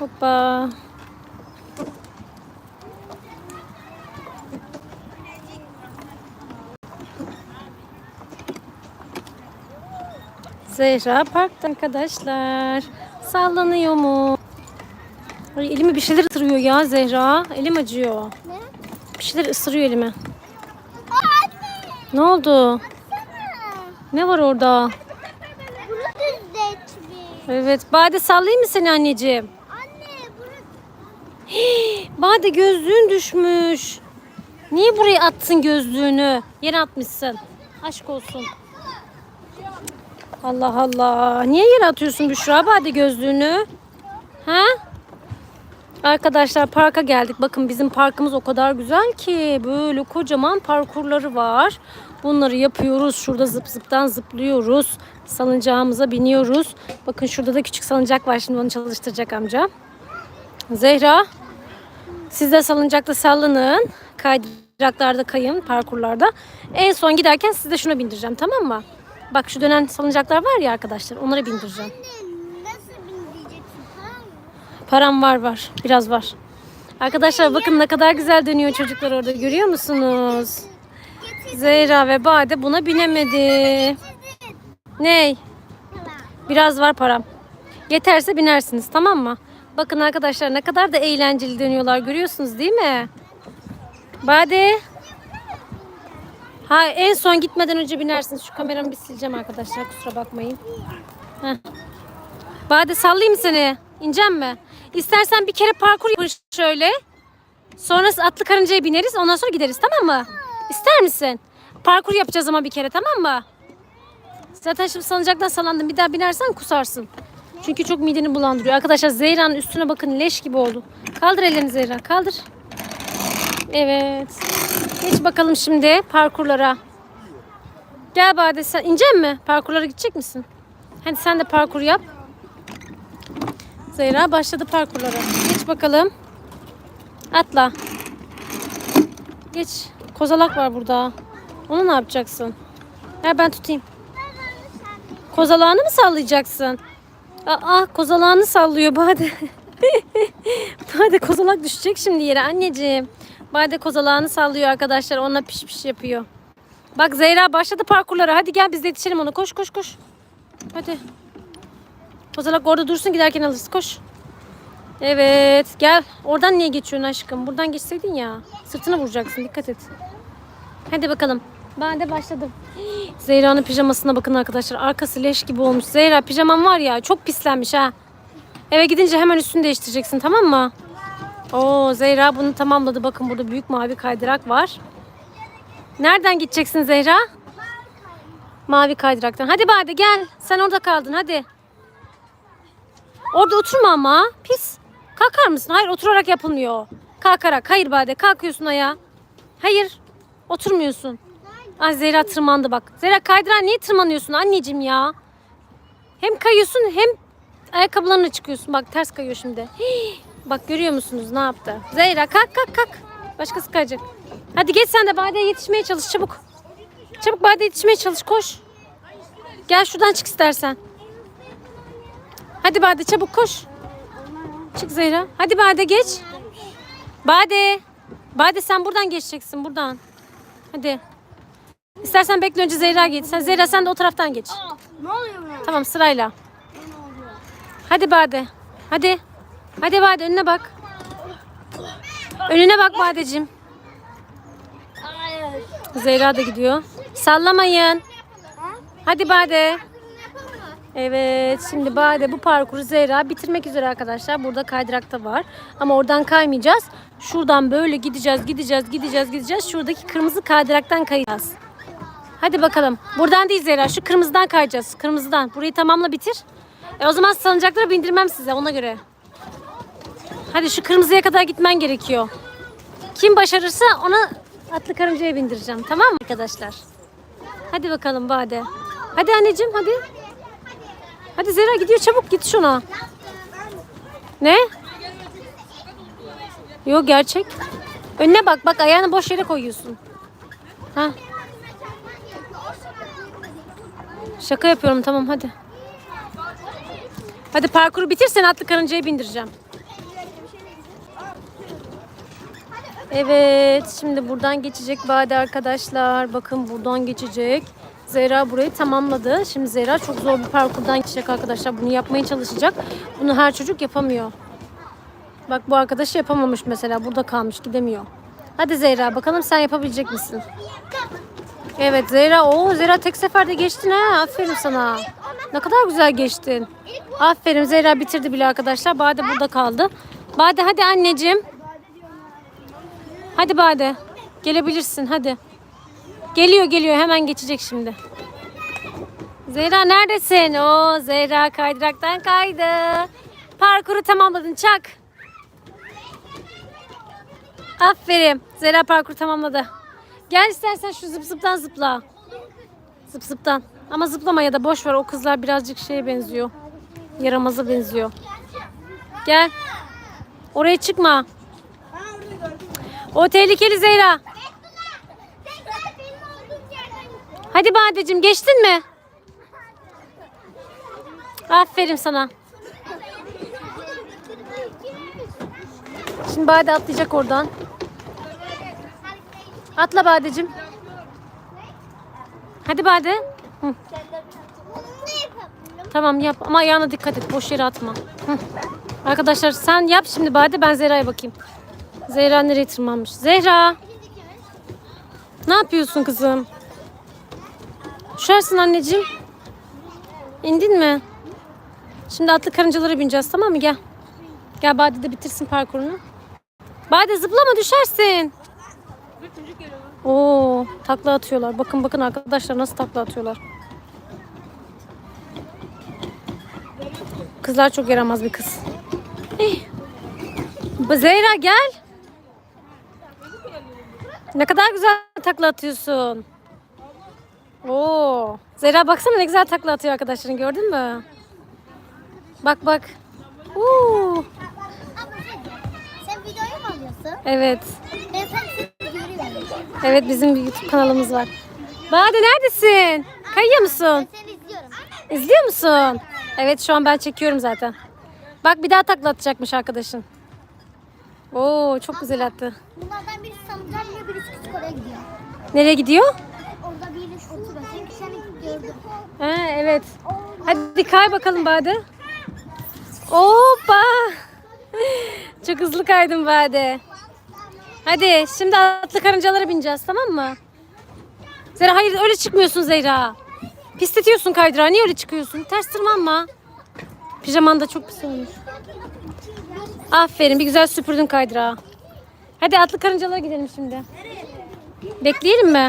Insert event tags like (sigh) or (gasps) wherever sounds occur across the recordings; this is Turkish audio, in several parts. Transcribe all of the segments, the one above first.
Hoppa. Zehra parkta arkadaşlar. Sallanıyor mu? Ay, elimi bir şeyler ısırıyor ya Zehra. Elim acıyor. Ne? Bir şeyler ısırıyor elimi. Ne oldu? Ne var orada? Evet. Bade sallayayım mı seni anneciğim? Bade gözlüğün düşmüş. Niye buraya attın gözlüğünü? Yere atmışsın. Aşk olsun. Allah Allah. Niye yere atıyorsun Büşra Bade gözlüğünü? Ha? Arkadaşlar parka geldik. Bakın bizim parkımız o kadar güzel ki. Böyle kocaman parkurları var. Bunları yapıyoruz. Şurada zıp zıptan zıplıyoruz. Salıncağımıza biniyoruz. Bakın şurada da küçük salıncak var. Şimdi onu çalıştıracak amca. Zehra. Siz de salıncakta sallanın. Kaydıraklarda kayın, parkurlarda. En son giderken size şuna bindireceğim tamam mı? Bak şu dönen salıncaklar var ya arkadaşlar. Onlara bindireceğim. Anne nasıl bindireceksin? Mı? Param var var. Biraz var. Arkadaşlar bakın ne kadar güzel dönüyor çocuklar orada. Görüyor musunuz? Zehra ve Bade buna binemedi. Ney? Biraz var param. Yeterse binersiniz tamam mı? Bakın arkadaşlar ne kadar da eğlenceli dönüyorlar görüyorsunuz değil mi? Bade. Ha en son gitmeden önce binersiniz. Şu kameramı bir sileceğim arkadaşlar kusura bakmayın. Heh. Bade sallayayım seni. İneceğim mi? İstersen bir kere parkur yapın şöyle. Sonrası atlı karıncaya bineriz ondan sonra gideriz tamam mı? İster misin? Parkur yapacağız ama bir kere tamam mı? Zaten şimdi salıncaktan sallandım. Bir daha binersen kusarsın. Çünkü çok mideni bulandırıyor. Arkadaşlar Zehra'nın üstüne bakın leş gibi oldu. Kaldır ellerini Zehra kaldır. Evet. Geç bakalım şimdi parkurlara. Gel Bade sen inecek mi? Parkurlara gidecek misin? Hadi sen de parkur yap. Zehra başladı parkurlara. Geç bakalım. Atla. Geç. Kozalak var burada. Onu ne yapacaksın? Ver ben tutayım. Kozalağını mı sallayacaksın? Aa kozalağını sallıyor Bade. (laughs) Bade kozalak düşecek şimdi yere anneciğim. Bade kozalağını sallıyor arkadaşlar. Onunla piş piş yapıyor. Bak Zehra başladı parkurlara. Hadi gel biz de yetişelim ona. Koş koş koş. Hadi. Kozalak orada dursun giderken alırız. Koş. Evet gel. Oradan niye geçiyorsun aşkım? Buradan geçseydin ya. Sırtına vuracaksın. Dikkat et. Hadi bakalım. Ben de başladım. (gasps) Zehra'nın pijamasına bakın arkadaşlar. Arkası leş gibi olmuş. Zehra pijaman var ya çok pislenmiş ha. Eve gidince hemen üstünü değiştireceksin tamam mı? Oo Zehra bunu tamamladı. Bakın burada büyük mavi kaydırak var. Nereden gideceksin Zehra? Mavi kaydıraktan. Hadi Bade gel. Sen orada kaldın hadi. Orada oturma ama. Pis. Kalkar mısın? Hayır oturarak yapılmıyor. Kalkarak. Hayır Bade kalkıyorsun ayağa. Hayır. Oturmuyorsun. Ay Zehra tırmandı bak. Zehra kaydıran niye tırmanıyorsun anneciğim ya? Hem kayıyorsun hem ayakkabılarına çıkıyorsun. Bak ters kayıyor şimdi. Hii. Bak görüyor musunuz ne yaptı? Zehra kalk kalk kalk. Başkası kayacak. Hadi geç sen de Bade'ye yetişmeye çalış çabuk. Çabuk Bade'ye yetişmeye çalış koş. Gel şuradan çık istersen. Hadi Bade çabuk koş. Çık Zehra. Hadi Bade geç. Bade. Bade sen buradan geçeceksin buradan. Hadi. İstersen bekle önce Zehra geç. Sen Zehra sen de o taraftan geç. Ne oluyor buna? Tamam sırayla. Hadi Bade. Hadi. Hadi Bade önüne bak. Önüne bak Badeciğim. Hayır. Zehra da gidiyor. Sallamayın. Hadi Bade. Evet şimdi Bade bu parkuru Zehra bitirmek üzere arkadaşlar. Burada kaydırakta var. Ama oradan kaymayacağız. Şuradan böyle gideceğiz, gideceğiz, gideceğiz, gideceğiz. Şuradaki kırmızı kaydıraktan kayacağız. Hadi bakalım. Buradan değil Zehra. Şu kırmızıdan kayacağız. Kırmızıdan. Burayı tamamla bitir. E o zaman salıncaklara bindirmem size ona göre. Hadi şu kırmızıya kadar gitmen gerekiyor. Kim başarırsa ona atlı karıncaya bindireceğim. Tamam mı arkadaşlar? Hadi bakalım Bade. Hadi anneciğim hadi. Hadi Zehra gidiyor çabuk git şuna. Ne? Yok gerçek. Önüne bak bak ayağını boş yere koyuyorsun. Ha. Şaka yapıyorum tamam hadi. Hadi parkuru bitirsen atlı karıncayı bindireceğim. Evet şimdi buradan geçecek Bade arkadaşlar. Bakın buradan geçecek. Zehra burayı tamamladı. Şimdi Zehra çok zor bir parkurdan geçecek arkadaşlar. Bunu yapmaya çalışacak. Bunu her çocuk yapamıyor. Bak bu arkadaşı yapamamış mesela. Burada kalmış gidemiyor. Hadi Zehra bakalım sen yapabilecek misin? Evet Zehra. Oo Zehra tek seferde geçtin ha. Aferin sana. Ne kadar güzel geçtin. Aferin Zehra bitirdi bile arkadaşlar. Bade burada kaldı. Bade hadi anneciğim. Hadi Bade. Gelebilirsin hadi. Geliyor geliyor hemen geçecek şimdi. Zehra neredesin? Oo Zehra kaydıraktan kaydı. Parkuru tamamladın çak. Aferin. Zehra parkuru tamamladı. Gel istersen şu zıp zıptan zıpla. Zıp zıptan. Ama zıplama ya da boş ver o kızlar birazcık şeye benziyor. Yaramaza benziyor. Gel. Oraya çıkma. O tehlikeli Zehra. Hadi Badeciğim geçtin mi? Aferin sana. Şimdi Bade atlayacak oradan. Atla Badeciğim. Hadi Bade. Hı, tamam yap ama ayağına dikkat et. Boş yere atma. Hı. Arkadaşlar sen yap şimdi Bade ben Zehra'ya bakayım. Zehra nereye tırmanmış? Zehra. Ne yapıyorsun kızım? Düşersin anneciğim. İndin mi? Şimdi atlı karıncalara bineceğiz tamam mı? Gel. Gel Bade de bitirsin parkurunu. Bade zıplama düşersin. Oo, takla atıyorlar. Bakın bakın arkadaşlar nasıl takla atıyorlar. Kızlar çok yaramaz bir kız. Eh. Bu Zehra gel. Ne kadar güzel takla atıyorsun. Oo. Zehra baksana ne güzel takla atıyor arkadaşların gördün mü? Bak bak. Oo. Sen videoyu mu alıyorsun? Evet. Ben. Evet bizim bir YouTube kanalımız var. Bade neredesin? Kayıyor musun? Seni izliyorum. İzliyor musun? Evet şu an ben çekiyorum zaten. Bak bir daha takla atacakmış arkadaşın. Oo çok güzel attı. Bunlardan birisi sanırım birisi küçük oraya gidiyor. Nereye gidiyor? Orada birisi oturuyor. Çünkü seni gördüm. Ha, evet. Hadi kay bakalım Bade. Hoppa. (laughs) Çok hızlı kaydın Bade. Hadi şimdi atlı karıncalara bineceğiz tamam mı? Zehra hayır öyle çıkmıyorsun Zehra. Pisletiyorsun kaydırağı. Niye öyle çıkıyorsun? Ters tırmanma. Pijaman da çok pis olmuş. Aferin bir güzel süpürdün kaydırağı. Hadi atlı karıncalara gidelim şimdi. Bekleyelim mi?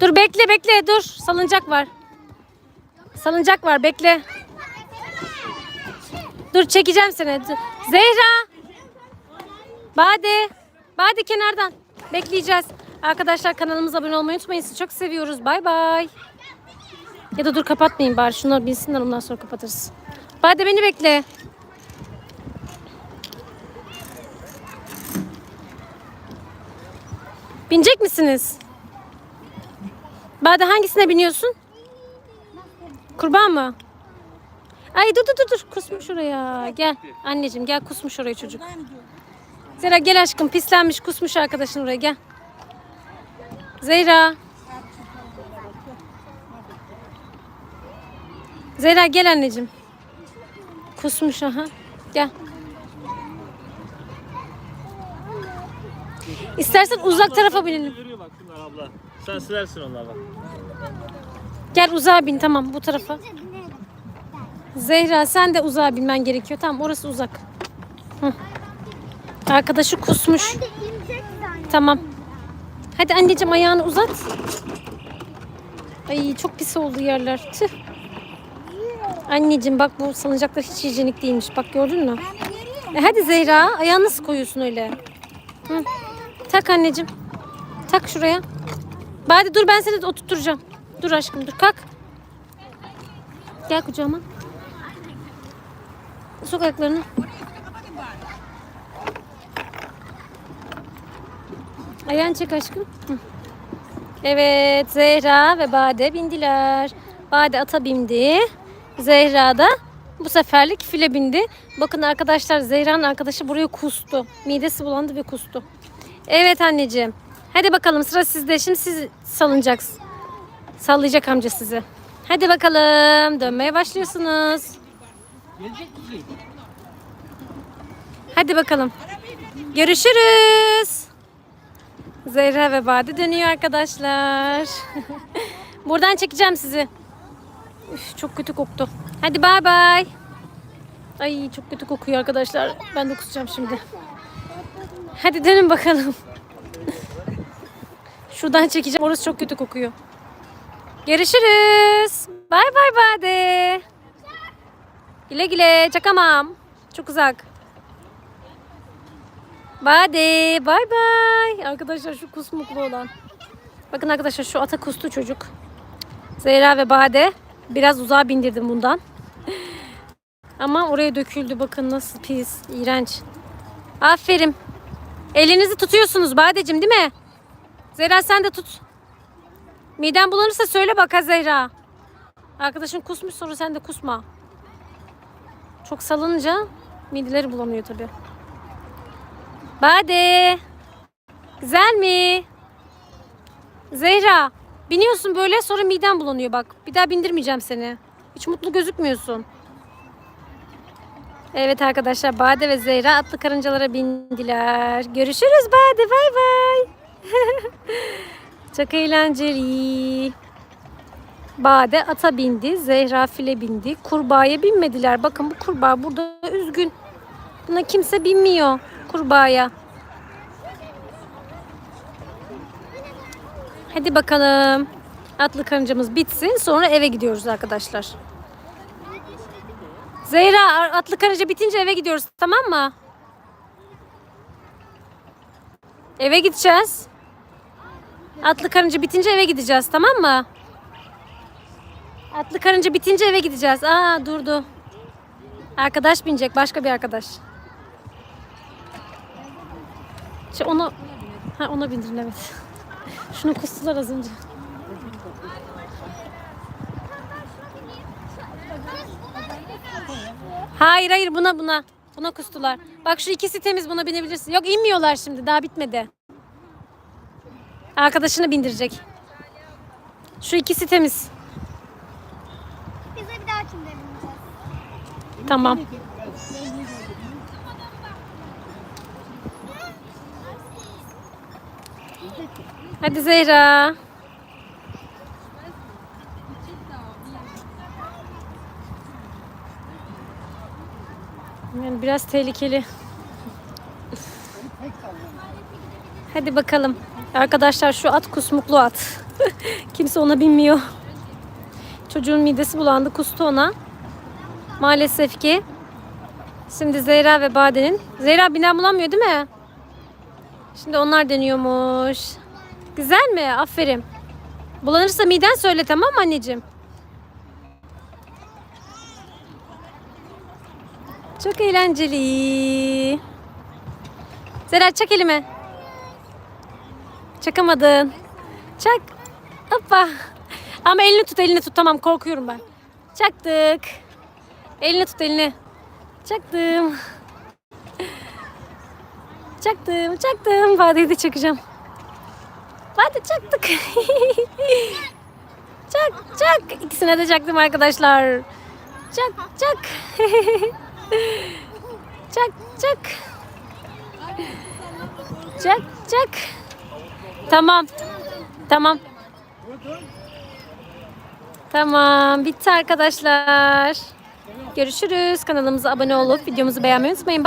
Dur bekle bekle dur. Salıncak var. Salıncak var bekle. Dur çekeceğim seni. Dur. Zehra. Bade. Bade kenardan. Bekleyeceğiz. Arkadaşlar kanalımıza abone olmayı unutmayın. Sizi çok seviyoruz. Bay bay. Ya da dur kapatmayın bari. Şunları bilsinler ondan sonra kapatırız. Bade beni bekle. Binecek misiniz? Bade hangisine biniyorsun? Kurban mı? Ay dur dur dur dur kusmuş oraya. Gel anneciğim gel kusmuş oraya çocuk. Zehra gel aşkım pislenmiş kusmuş arkadaşın oraya gel. Zehra. Zehra gel anneciğim. Kusmuş aha. Gel. İstersen uzak tarafa binelim. Bak abla. Sen silersin onlarla. Gel uzağa bin tamam bu tarafa. Zehra sen de uzağa binmen gerekiyor. Tamam orası uzak. Arkadaşı kusmuş. Ben de inecek zannediyorum. Tamam. Hadi anneciğim ayağını uzat. Ay çok pis oldu yerler. Tüh. Anneciğim bak bu salıncaklar hiç hijyenik değilmiş. Bak gördün mü? E hadi Zehra ayağını nasıl koyuyorsun öyle? Hı. Tak anneciğim. Tak şuraya. Bade dur ben seni de oturtturacağım. Dur aşkım dur kalk. Gel kucağıma. Sok Ayağını çek aşkım. Evet Zehra ve Bade bindiler. Bade ata bindi. Zehra da Bu seferlik file bindi. Bakın arkadaşlar Zehra'nın arkadaşı buraya kustu. Midesi bulandı ve kustu. Evet anneciğim. Hadi bakalım sıra sizde. Şimdi siz salınacaksınız. Sallayacak amca sizi. Hadi bakalım. Dönmeye başlıyorsunuz. Hadi bakalım. Görüşürüz. Zehra ve Bade dönüyor arkadaşlar. (laughs) Buradan çekeceğim sizi. Üf, çok kötü koktu. Hadi bay bay. Ay çok kötü kokuyor arkadaşlar. Ben de kusacağım şimdi. Hadi dönün bakalım. (laughs) Şuradan çekeceğim. Orası çok kötü kokuyor. Görüşürüz. Bay bay Bade. Güle güle. Çakamam. Çok uzak. Bade. Bay bay. Arkadaşlar şu kusmuklu olan. Bakın arkadaşlar şu ata kustu çocuk. Zehra ve Bade. Biraz uzağa bindirdim bundan. (laughs) Ama oraya döküldü. Bakın nasıl pis. iğrenç. Aferin. Elinizi tutuyorsunuz Badeciğim değil mi? Zehra sen de tut. Miden bulanırsa söyle bak ha Zehra. Arkadaşın kusmuş sonra sen de kusma. Çok salınca mideleri bulanıyor tabii. Bade. Güzel mi? Zehra. Biniyorsun böyle sonra miden bulanıyor bak. Bir daha bindirmeyeceğim seni. Hiç mutlu gözükmüyorsun. Evet arkadaşlar Bade ve Zehra atlı karıncalara bindiler. Görüşürüz Bade bay bay. (laughs) Çok eğlenceli. Bade ata bindi, Zehra file bindi. Kurbağaya binmediler. Bakın bu kurbağa burada üzgün. Buna kimse binmiyor kurbağaya. Hadi bakalım. Atlı karıncamız bitsin. Sonra eve gidiyoruz arkadaşlar. Zehra atlı karınca bitince eve gidiyoruz tamam mı? Eve gideceğiz. Atlı karınca bitince eve gideceğiz tamam mı? Atlı karınca bitince eve gideceğiz. Aa durdu. Arkadaş binecek başka bir arkadaş. Şey onu ha ona bindirin evet. Şunu kustular az önce. Hayır hayır buna buna. Buna kustular. Bak şu ikisi temiz buna binebilirsin. Yok inmiyorlar şimdi daha bitmedi. Arkadaşını bindirecek. Şu ikisi temiz. Bize bir daha bineceğiz? Tamam. Hadi Zehra. Yani biraz tehlikeli. Hadi bakalım. Arkadaşlar şu at kusmuklu at. (laughs) Kimse ona binmiyor. Çocuğun midesi bulandı, kustu ona. Maalesef ki. Şimdi Zehra ve Bade'nin. Zehra binen bulamıyor değil mi? Şimdi onlar deniyormuş. Güzel mi? Aferin. Bulanırsa miden söyle tamam mı anneciğim? Çok eğlenceli. Zehra çak elime. Çakamadın. Çak. Hoppa. Ama elini tut elini tut tamam korkuyorum ben. Çaktık. Elini tut elini. Çaktım. Çaktım, çaktım. Badeyi de çakacağım. Bade çaktık. (laughs) çak, çak. İkisine de çaktım arkadaşlar. Çak, çak. (laughs) çak, çak. Çak, çak. Tamam. Tamam. Tamam. Bitti arkadaşlar. Görüşürüz. Kanalımıza abone olup videomuzu beğenmeyi unutmayın.